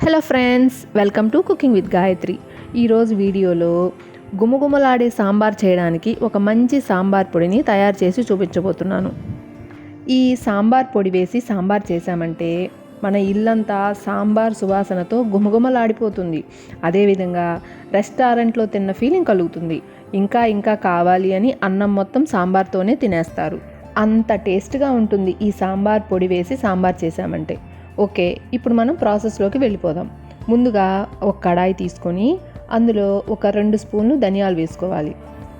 Hello friends welcome to cooking with Gayathri. ఈరోజు వీడియోలో గుమగుమలాడే సాంబార్ చేయడానికి ఒక మంచి సాంబార్ పొడిని తయారు చేసి చూపించబోతున్నాను. ఈ సాంబార్ పొడి వేసి సాంబార్ చేశామంటే మన ఇల్లంతా సాంబార్ సువాసనతో గుమగుమలాడిపోతుంది. అదేవిధంగా రెస్టారెంట్లో తిన్న ఫీలింగ్ కలుగుతుంది. ఇంకా ఇంకా కావాలి అని అన్నం మొత్తం సాంబార్తోనే తినేస్తారు. అంత టేస్ట్గా ఉంటుంది ఈ సాంబార్ పొడి వేసి సాంబార్ చేశామంటే. ఓకే ఇప్పుడు మనం ప్రాసెస్లోకి వెళ్ళిపోదాం. ముందుగా ఒక కడాయి తీసుకొని అందులో ఒక రెండు స్పూన్లు ధనియాలు వేసుకోవాలి.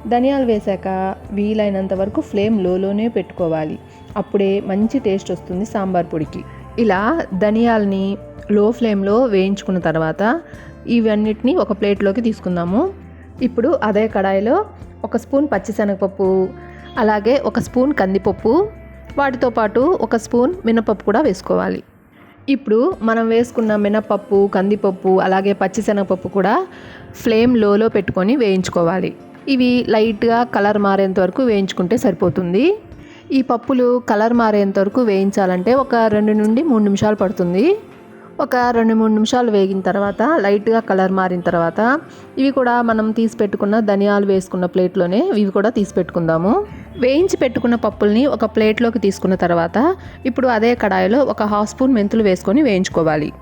ధనియాలు వేశాక వీలైనంత వరకు ఫ్లేమ్ లోలోనే పెట్టుకోవాలి. అప్పుడే మంచి టేస్ట్ వస్తుంది సాంబార్ పొడికి. ఇలా ధనియాల్ని లో ఫ్లేమ్లో వేయించుకున్న తర్వాత ఇవన్నిటిని ఒక ప్లేట్లోకి తీసుకుందాము. ఇప్పుడు అదే కడాయిలో ఒక స్పూన్ పచ్చిశనగపప్పు అలాగే ఒక స్పూన్ కందిపప్పు వాటితో పాటు ఒక స్పూన్ మినపప్పు కూడా వేసుకోవాలి. ఇప్పుడు మనం వేసుకున్న మినపప్పు కందిపప్పు అలాగే పచ్చిశనగపప్పు కూడా ఫ్లేమ్ లోలో పెట్టుకొని వేయించుకోవాలి. ఇవి లైట్గా కలర్ మారేంత వరకు వేయించుకుంటే సరిపోతుంది. ఈ పప్పులు కలర్ మారేంత వరకు వేయించాలంటే ఒక రెండు నుండి మూడు నిమిషాలు పడుతుంది. ఒక రెండు మూడు నిమిషాలు వేగిన తర్వాత లైట్గా కలర్ మారిన తర్వాత ఇవి కూడా మనం తీసి పెట్టుకున్న ధనియాలు వేసుకున్న ప్లేట్లోనే ఇవి కూడా తీసి పెట్టుకుందాము. వేయించి పెట్టుకున్న పప్పుల్ని ఒక ప్లేట్లోకి తీసుకున్న తర్వాత ఇప్పుడు అదే కడాయిలో ఒక హాఫ్ స్పూన్ మెంతులు వేసుకొని వేయించుకోవాలి.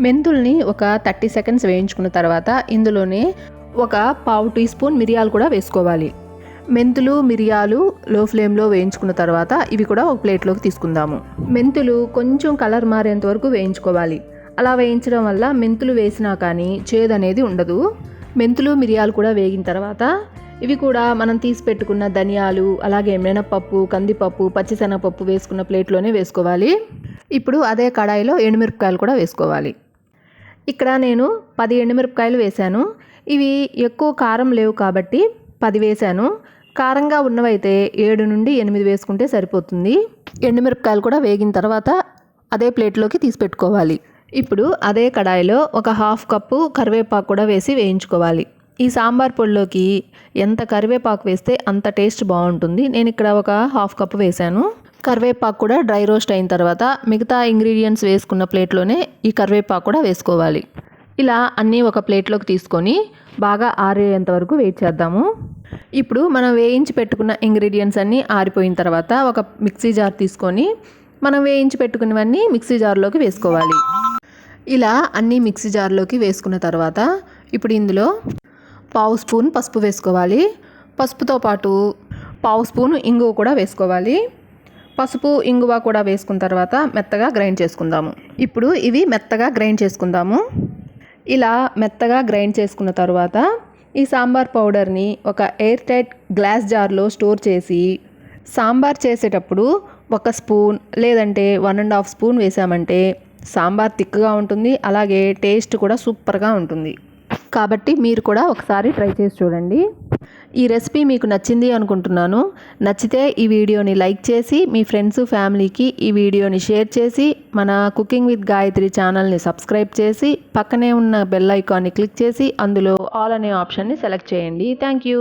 మెంతుల్ని ఒక థర్టీ సెకండ్స్ వేయించుకున్న తర్వాత ఇందులోనే ఒక పావు టీ స్పూన్ మిరియాలు కూడా వేసుకోవాలి. మెంతులు మిరియాలు లో ఫ్లేమ్లో వేయించుకున్న తర్వాత ఇవి కూడా ఒక ప్లేట్లోకి తీసుకుందాము. మెంతులు కొంచెం కలర్ మారేంత వరకు వేయించుకోవాలి. అలా వేయించడం వల్ల మెంతులు వేసినా కానీ చేదు అనేది ఉండదు. మెంతులు మిరియాలు కూడా వేగిన తర్వాత ఇవి కూడా మనం తీసి పెట్టుకున్న ధనియాలు అలాగే మినపప్పు కందిపప్పు పచ్చిశనగపప్పు వేసుకున్న ప్లేట్లోనే వేసుకోవాలి. ఇప్పుడు అదే కడాయిలో ఎండుమిరపకాయలు కూడా వేసుకోవాలి. ఇక్కడ నేను పది ఎండుమిరపకాయలు వేశాను. ఇవి ఎక్కువ కారం లేవు కాబట్టి పది వేశాను. కారంగా ఉన్నవైతే ఏడు నుండి ఎనిమిది వేసుకుంటే సరిపోతుంది. ఎండుమిరపకాయలు కూడా వేగిన తర్వాత అదే ప్లేట్లోకి తీసి పెట్టుకోవాలి. ఇప్పుడు అదే కడాయిలో ఒక హాఫ్ కప్పు కరివేపాకు కూడా వేసి వేయించుకోవాలి. ఈ సాంబార్ పొడిలోకి ఎంత కరివేపాకు వేస్తే అంత టేస్ట్ బాగుంటుంది. నేను ఇక్కడ ఒక హాఫ్ కప్ వేశాను. కరివేపాకు కూడా డ్రై రోస్ట్ అయిన తర్వాత మిగతా ఇంగ్రీడియంట్స్ వేసుకున్న ప్లేట్లోనే ఈ కరివేపాకు కూడా వేసుకోవాలి. ఇలా అన్నీ ఒక ప్లేట్లోకి తీసుకొని బాగా ఆరేంత వరకు వెయిట్ చేద్దాము. ఇప్పుడు మనం వేయించి పెట్టుకున్న ఇంగ్రీడియంట్స్ అన్నీ ఆరిపోయిన తర్వాత ఒక మిక్సీ జార్ తీసుకొని మనం వేయించి పెట్టుకున్నవన్నీ మిక్సీ జార్లోకి వేసుకోవాలి. ఇలా అన్నీ మిక్సీ జార్లోకి వేసుకున్న తర్వాత ఇప్పుడు ఇందులో పావు స్పూన్ పసుపు వేసుకోవాలి. పసుపుతో పాటు పావు స్పూన్ ఇంగువ కూడా వేసుకోవాలి. పసుపు ఇంగువ కూడా వేసుకున్న తర్వాత మెత్తగా గ్రైండ్ చేసుకుందాము. ఇప్పుడు ఇవి మెత్తగా గ్రైండ్ చేసుకుందాము. ఇలా మెత్తగా గ్రైండ్ చేసుకున్న తర్వాత ఈ సాంబార్ పౌడర్ని ఒక ఎయిర్ టైట్ గ్లాస్ జార్లో స్టోర్ చేసి సాంబార్ చేసేటప్పుడు ఒక స్పూన్ లేదంటే వన్ అండ్ హాఫ్ స్పూన్ వేసామంటే సాంబార్ థిక్గా ఉంటుంది. అలాగే టేస్ట్ కూడా సూపర్గా ఉంటుంది. కాబట్టి మీరు కూడా ఒకసారి ట్రై చేసి చూడండి. ఈ రెసిపీ మీకు నచ్చింది అనుకుంటున్నాను. నచ్చితే ఈ వీడియోని లైక్ చేసి మీ ఫ్రెండ్స్ ఫ్యామిలీకి ఈ వీడియోని షేర్ చేసి మన కుకింగ్ విత్ గాయత్రి ఛానల్ని సబ్స్క్రైబ్ చేసి పక్కనే ఉన్న బెల్ ఐకాన్ని క్లిక్ చేసి అందులో ఆల్ అనే ఆప్షన్ని సెలెక్ట్ చేయండి. Thank you.